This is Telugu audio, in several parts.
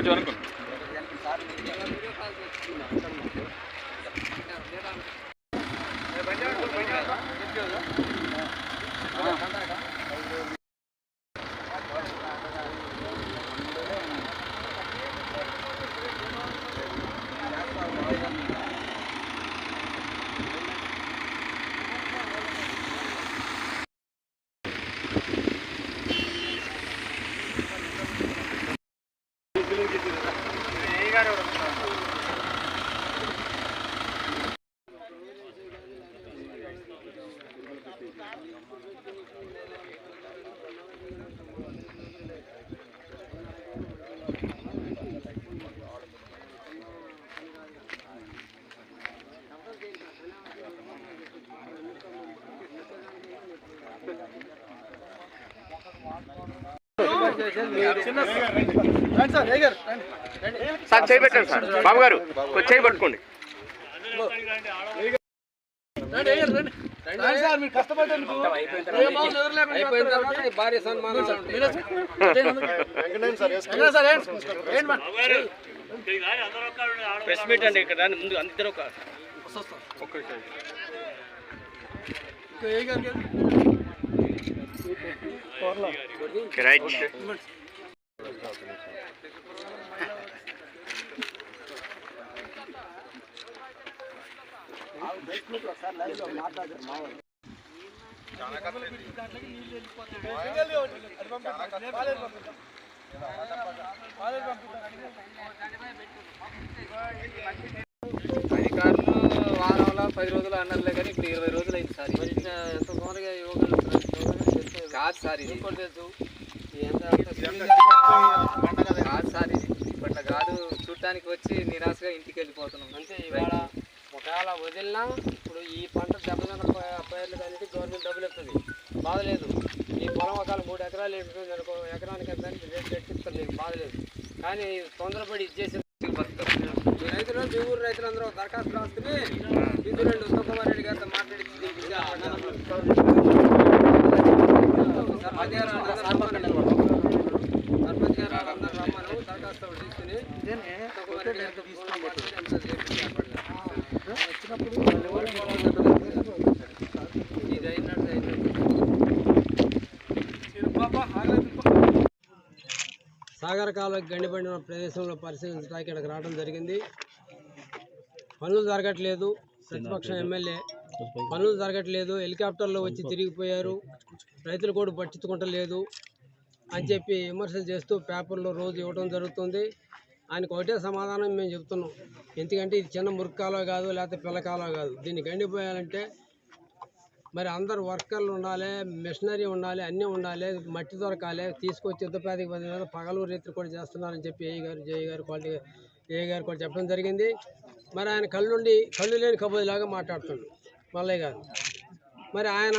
సార్ చేయి పెట్టండి సార్ బాబు గారు కొంచెం చేయి పట్టుకోండి. భారీ సన్మానం ప్రెస్ మీట్ అండి ఇక్కడ ముందు అందరూ ఒక రైట్ అధికారులు వారంలో పది రోజులు అన్నారులే కానీ ఇప్పుడు ఇరవై రోజులు అయింది సార్ మరి ఇంకా ఎంత తొందరగా ఇవ్వగలుగుతారు కాదు సార్ ఇది. కాదు సార్ ఇది. ఇప్పట్లో కాదు. చూడటానికి వచ్చి నిరాశగా ఇంటికి వెళ్ళిపోతున్నాం. అంటే ఇవాళ ఒకవేళ వదిలినా ఇప్పుడు ఈ పంట దెబ్బతిన్న పైర్లు కానీ గవర్నమెంట్ డబ్బులు ఇస్తుంది. బాధలేదు. ఈ పొలం ఒకవేళ మూడు ఎకరాలు అనుకో ఎకరానికి అని రేట్ పెట్టిస్తారు నీకు బాధలేదు. కానీ తొందరపడి ఇచ్చేసి ఈ రైతులు మీ ఊరు రైతులందరూ దరఖాస్తు రాసుకుని ఇది రెండు ఉత్తమ్ కుమార్ రెడ్డి గారితో మాట్లాడి సాగర కాలువకి గండిపడిన ప్రదేశంలో పరిశీలించడానికి ఇక్కడికి రావడం జరిగింది. పనులు జరగట్లేదు. ప్రతిపక్ష ఎమ్మెల్యే పనులు జరగట్లేదు హెలికాప్టర్లో వచ్చి తిరిగిపోయారు రైతులు కూడా పట్టించుకుంటలేదు అని చెప్పి విమర్శలు చేస్తూ పేపర్లో రోజు ఇవ్వడం జరుగుతుంది. ఆయనకు ఒకటే సమాధానం మేము చెప్తున్నాం. ఎందుకంటే ఇది చిన్న మురికి కాలువ కాదు లేకపోతే పిల్ల కాలువ కాదు. దీన్ని గండిపోయాలంటే మరి అందరు వర్కర్లు ఉండాలి మిషనరీ ఉండాలి అన్నీ ఉండాలి మట్టి దొరకాలి తీసుకొచ్చి యుద్ధపేదకి పది మీద పగలు రైతులు కూడా చేస్తున్నారని చెప్పి ఏ గారు జయ గారు క్వాలిటీ ఏ గారు కూడా చెప్పడం జరిగింది. మరి ఆయన కళ్ళుండి కళ్ళు లేని కబోదిలాగా మాట్లాడుతున్నాడు. మల్లయ్య గారు మరి ఆయన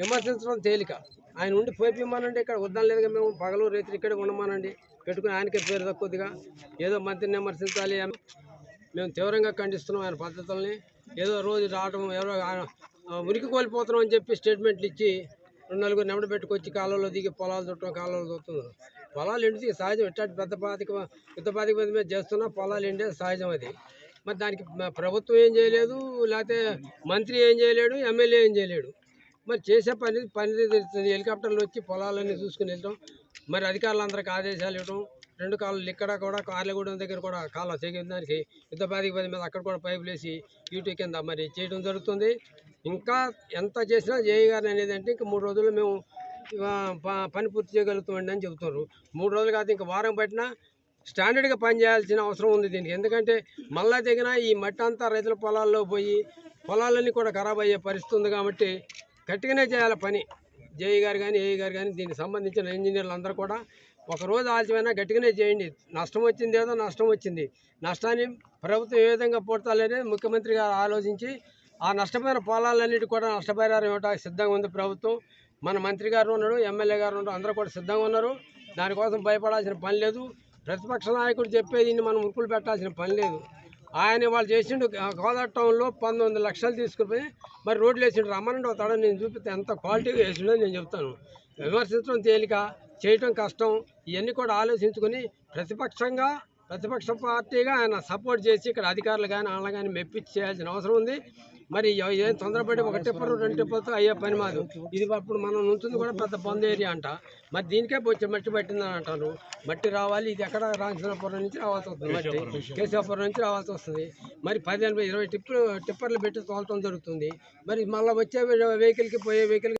విమర్శించడం తేలిక. ఆయన ఉండి పోయిపోమనండి ఇక్కడ వద్దాం లేదుగా మేము పగలు రైతులు ఇక్కడే ఉండమానండి. పెట్టుకుని ఆయనకే పేరు తక్కువదిగా ఏదో మంత్రిని విమర్శించాలి అని మేము తీవ్రంగా ఖండిస్తున్నాం ఆయన పద్ధతుల్ని. ఏదో రోజు రావడం ఎవరో ఆయన ఉనికి కోల్పోతున్నాం అని చెప్పి స్టేట్మెంట్లు ఇచ్చి రెండు నలుగురు నెమడ పెట్టుకొచ్చి కాలంలో దిగి పొలాలు చుట్టడం కాలంలో చూస్తున్నారు పొలాలు ఎండితే సహజం. ఎట్టాటి పెద్ద పాతిక పెద్ద పాతిక మంది మీద చేస్తున్నా పొలాలు ఎండే సహజం అది. మరి దానికి ప్రభుత్వం ఏం చేయలేదు లేకపోతే మంత్రి ఏం చేయలేడు ఎమ్మెల్యే ఏం చేయలేడు. మరి చేసే పని పని తెలుస్తుంది హెలికాప్టర్లు వచ్చి పొలాలన్నీ చూసుకుని వెళ్ళడం మరి అధికారులందరికీ ఆదేశాలు ఇవ్వడం రెండు కాళ్ళు ఇక్కడ కూడా కార్లగూడెం దగ్గర కూడా కాళ్ళ తెగిన దానికి యుద్ధ బాధిక పది మీద అక్కడ కూడా పైపులు వేసి యూటీ కింద మరి చేయడం జరుగుతుంది. ఇంకా ఎంత చేసినా జేఈ అనేది అంటే ఇంకా మూడు రోజుల్లో మేము ప- పని పూర్తి చేయగలుగుతామండి అని చెబుతున్నారు. మూడు రోజులు కాదు ఇంకా వారం పట్టినా స్టాండర్డ్గా పని చేయాల్సిన అవసరం ఉంది దీనికి. ఎందుకంటే మళ్ళా తెగిన ఈ మట్టి అంతా రైతుల పొలాల్లో పోయి పొలాలన్నీ కూడా ఖరాబ్ అయ్యే పరిస్థితి ఉంది కాబట్టి గట్టిగానే చేయాలి పని. జేఈ గారు కానీ ఏఈ గారు కానీ దీనికి సంబంధించిన ఇంజనీర్లు అందరూ కూడా ఒక రోజు ఆలస్యమైనా గట్టిగానే చేయండి. నష్టం వచ్చింది ఏదో నష్టం వచ్చింది. నష్టాన్ని ప్రభుత్వం ఏ విధంగా పూడ్చాలనేది ముఖ్యమంత్రి గారు ఆలోచించి ఆ నష్టపోయిన పొలాలన్నిటి కూడా నష్టపరిహారం ఇవ్వడానికి సిద్ధంగా ఉంది ప్రభుత్వం. మన మంత్రి గారు ఉన్నాడు ఎమ్మెల్యే గారు ఉన్నాడు అందరూ కూడా సిద్ధంగా ఉన్నారు. దానికోసం భయపడాల్సిన పని లేదు. ప్రతిపక్ష నాయకుడు చెప్పేది మనం ఉరుకులు పెట్టాల్సిన పని లేదు. ఆయన వాళ్ళు చేసిండు గోదావరి టౌన్లో పంతొమ్మిది లక్షలు తీసుకుపోయి మరి రోడ్లు వేసిండు. రమ్మనండి ఒక తడ నేను చూపిస్తే. ఎంత క్వాలిటీగా వేసిండో నేను చెప్తాను. విమర్శించడం తేలిక చేయటం కష్టం ఇవన్నీ కూడా ఆలోచించుకొని ప్రతిపక్షంగా ప్రతిపక్ష పార్టీగా ఆయన సపోర్ట్ చేసి ఇక్కడ అధికారులు కానీ వాళ్ళ కానీ మెప్పించి చేయాల్సిన అవసరం ఉంది. మరి ఏం తొందరపడి ఒక టిప్పరు రెండు టిప్పర్తో అయ్యే పని మాదు. ఇది అప్పుడు మనం ఉంటుంది కూడా పెద్ద బంద్ ఏరియా అంట. మరి దీనికే వచ్చి మట్టి పట్టిందని అంటారు. మట్టి రావాలి ఇది ఎక్కడ? రామచంద్రపురం నుంచి రావాల్సి వస్తుంది మట్టి. కేశవపురం నుంచి. రావాల్సి వస్తుంది. మరి పదిహేను ఇరవై టిప్పులు టిప్పర్లు పెట్టి తోలటం జరుగుతుంది. మరి మళ్ళీ వచ్చే వెహికల్కి పోయే వెహికల్